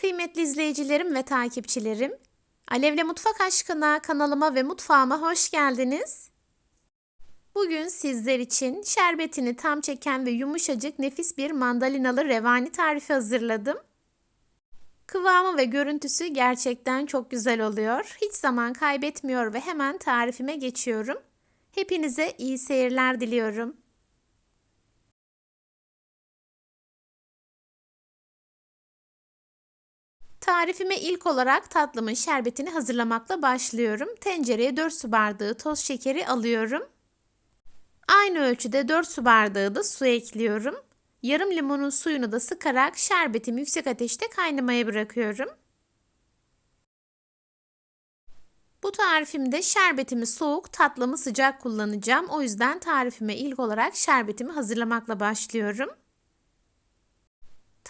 Kıymetli izleyicilerim ve takipçilerim, Alevle Mutfak Aşkına kanalıma ve mutfağıma hoş geldiniz. Bugün sizler için şerbetini tam çeken ve yumuşacık nefis bir mandalinalı revani tarifi hazırladım. Kıvamı ve görüntüsü gerçekten çok güzel oluyor. Hiç zaman kaybetmiyor ve hemen tarifime geçiyorum. Hepinize iyi seyirler diliyorum. Tarifime ilk olarak tatlımın şerbetini hazırlamakla başlıyorum. Tencereye 4 su bardağı toz şekeri alıyorum. Aynı ölçüde 4 su bardağı da su ekliyorum. Yarım limonun suyunu da sıkarak şerbetimi yüksek ateşte kaynamaya bırakıyorum. Bu tarifimde şerbetimi soğuk, tatlımı sıcak kullanacağım. O yüzden tarifime ilk olarak şerbetimi hazırlamakla başlıyorum.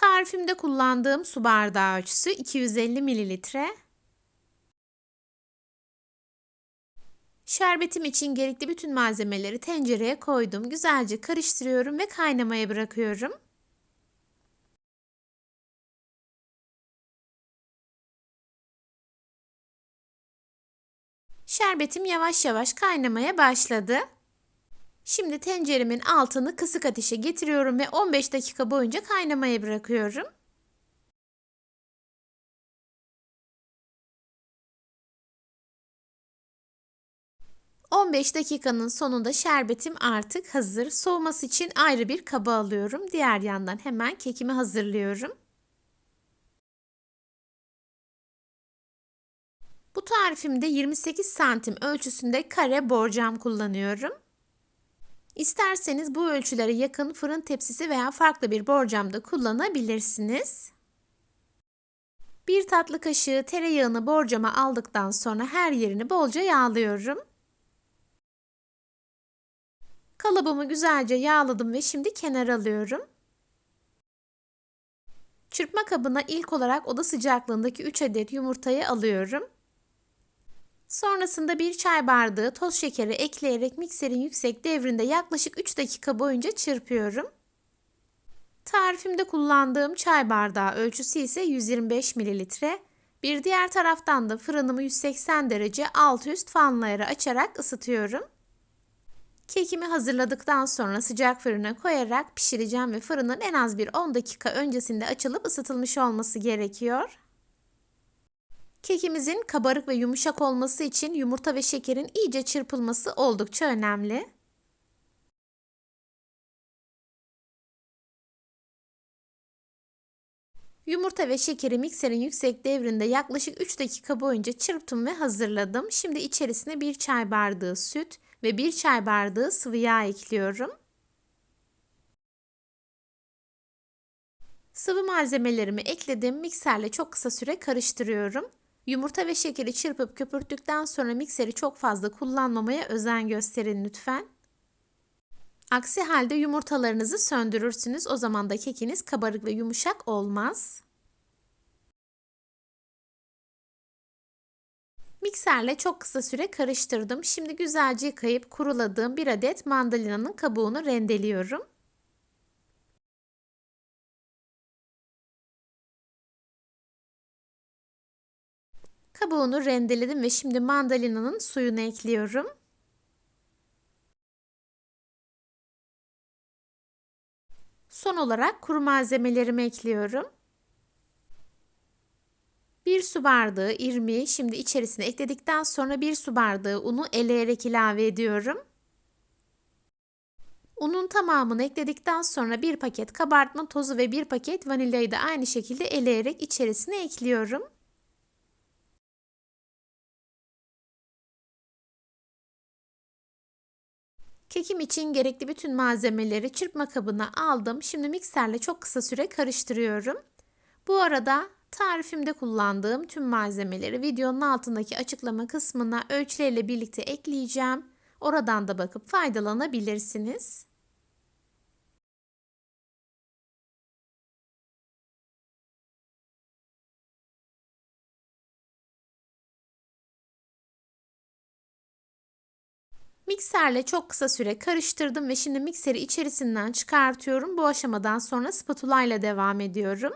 Tarifimde kullandığım su bardağı ölçüsü 250 mililitre. Şerbetim için gerekli bütün malzemeleri tencereye koydum. Güzelce karıştırıyorum ve kaynamaya bırakıyorum. Şerbetim yavaş yavaş kaynamaya başladı. Şimdi tenceremin altını kısık ateşe getiriyorum ve 15 dakika boyunca kaynamaya bırakıyorum. ...15 dakikanın sonunda şerbetim artık hazır. Soğuması için ayrı bir kaba alıyorum. Diğer yandan hemen kekimi hazırlıyorum. Bu tarifimde 28 santim ölçüsünde kare borcam kullanıyorum. İsterseniz bu ölçülere yakın fırın tepsisi veya farklı bir borcamda kullanabilirsiniz. Bir tatlı kaşığı tereyağını borcama aldıktan sonra her yerini bolca yağlıyorum. Kalıbımı güzelce yağladım ve şimdi kenara alıyorum. Çırpma kabına ilk olarak oda sıcaklığındaki 3 adet yumurtayı alıyorum. Sonrasında bir çay bardağı toz şekeri ekleyerek mikserin yüksek devrinde yaklaşık 3 dakika boyunca çırpıyorum. Tarifimde kullandığım çay bardağı ölçüsü ise 125 mililitre. Bir diğer taraftan da fırınımı 180 derece alt üst fanlayarı açarak ısıtıyorum. Kekimi hazırladıktan sonra sıcak fırına koyarak pişireceğim ve fırının en az bir 10 dakika öncesinde açılıp ısıtılmış olması gerekiyor. Kekimizin kabarık ve yumuşak olması için yumurta ve şekerin iyice çırpılması oldukça önemli. Yumurta ve şekeri mikserin yüksek devrinde yaklaşık 3 dakika boyunca çırptım ve hazırladım. Şimdi içerisine bir çay bardağı süt ve bir çay bardağı sıvı yağ ekliyorum. Sıvı malzemelerimi ekledim. Mikserle çok kısa süre karıştırıyorum. Yumurta ve şekeri çırpıp köpürttükten sonra mikseri çok fazla kullanmamaya özen gösterin lütfen. Aksi halde yumurtalarınızı söndürürsünüz. O zaman da kekiniz kabarık ve yumuşak olmaz. Mikserle çok kısa süre karıştırdım. Şimdi güzelce yıkayıp kuruladığım bir adet mandalinanın kabuğunu rendeliyorum. Kabuğunu rendeledim ve şimdi mandalinanın suyunu ekliyorum. Son olarak kuru malzemelerimi ekliyorum. Bir su bardağı irmiği şimdi içerisine ekledikten sonra bir su bardağı unu eleyerek ilave ediyorum. Unun tamamını ekledikten sonra bir paket kabartma tozu ve bir paket vanilyayı da aynı şekilde eleyerek içerisine ekliyorum. Kekim için gerekli bütün malzemeleri çırpma kabına aldım. Şimdi mikserle çok kısa süre karıştırıyorum. Bu arada tarifimde kullandığım tüm malzemeleri videonun altındaki açıklama kısmına ölçüleriyle birlikte ekleyeceğim. Oradan da bakıp faydalanabilirsiniz. Mikserle çok kısa süre karıştırdım ve şimdi mikseri içerisinden çıkartıyorum. Bu aşamadan sonra spatula ile devam ediyorum.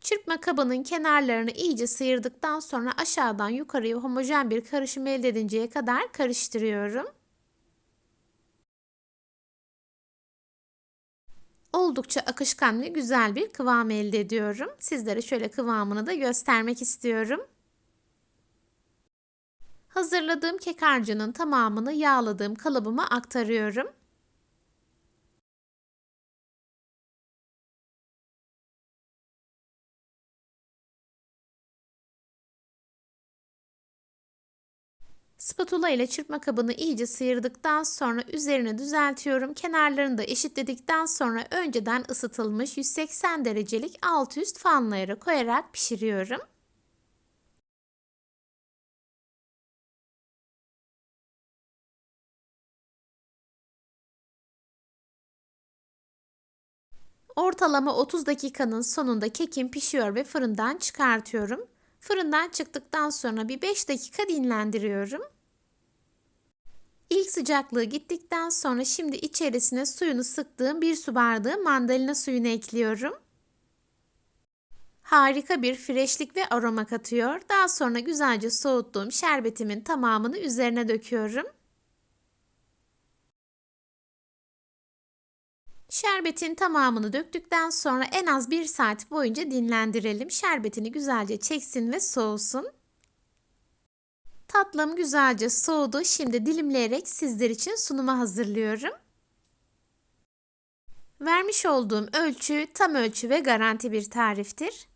Çırpma kabının kenarlarını iyice sıyırdıktan sonra aşağıdan yukarıya homojen bir karışım elde edinceye kadar karıştırıyorum. Oldukça akışkan ve güzel bir kıvam elde ediyorum. Sizlere şöyle kıvamını da göstermek istiyorum. Hazırladığım kek harcının tamamını yağladığım kalıbıma aktarıyorum. Spatula ile çırpma kabını iyice sıyırdıktan sonra üzerine düzeltiyorum. Kenarlarını da eşitledikten sonra önceden ısıtılmış 180 derecelik alt üst fanlayara koyarak pişiriyorum. Ortalama 30 dakikanın sonunda kekim pişiyor ve fırından çıkartıyorum. Fırından çıktıktan sonra bir 5 dakika dinlendiriyorum. İlk sıcaklığı gittikten sonra şimdi içerisine suyunu sıktığım bir su bardağı mandalina suyunu ekliyorum. Harika bir freşlik ve aroma katıyor. Daha sonra güzelce soğuttuğum şerbetimin tamamını üzerine döküyorum. Şerbetin tamamını döktükten sonra en az 1 saat boyunca dinlendirelim. Şerbetini güzelce çeksin ve soğusun. Tatlım güzelce soğudu. Şimdi dilimleyerek sizler için sunuma hazırlıyorum. Vermiş olduğum ölçü tam ölçü ve garanti bir tariftir.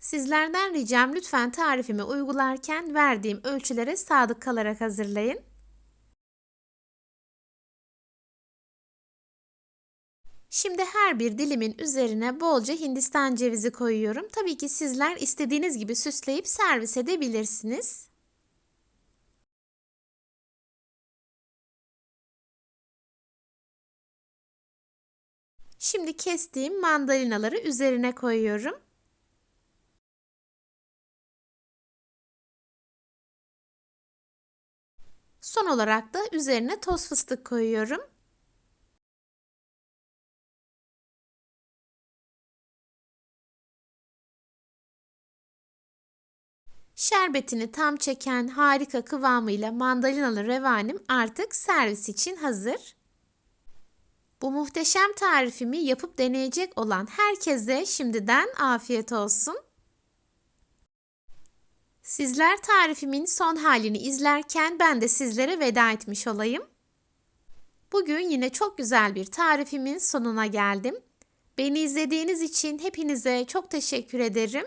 Sizlerden ricam lütfen tarifimi uygularken verdiğim ölçülere sadık kalarak hazırlayın. Şimdi her bir dilimin üzerine bolca hindistan cevizi koyuyorum. Tabii ki sizler istediğiniz gibi süsleyip servis edebilirsiniz. Şimdi kestiğim mandalinaları üzerine koyuyorum. Son olarak da üzerine toz fıstık koyuyorum. Şerbetini tam çeken harika kıvamıyla mandalinalı revanim artık servis için hazır. Bu muhteşem tarifimi yapıp deneyecek olan herkese şimdiden afiyet olsun. Sizler tarifimin son halini izlerken ben de sizlere veda etmiş olayım. Bugün yine çok güzel bir tarifimin sonuna geldim. Beni izlediğiniz için hepinize çok teşekkür ederim.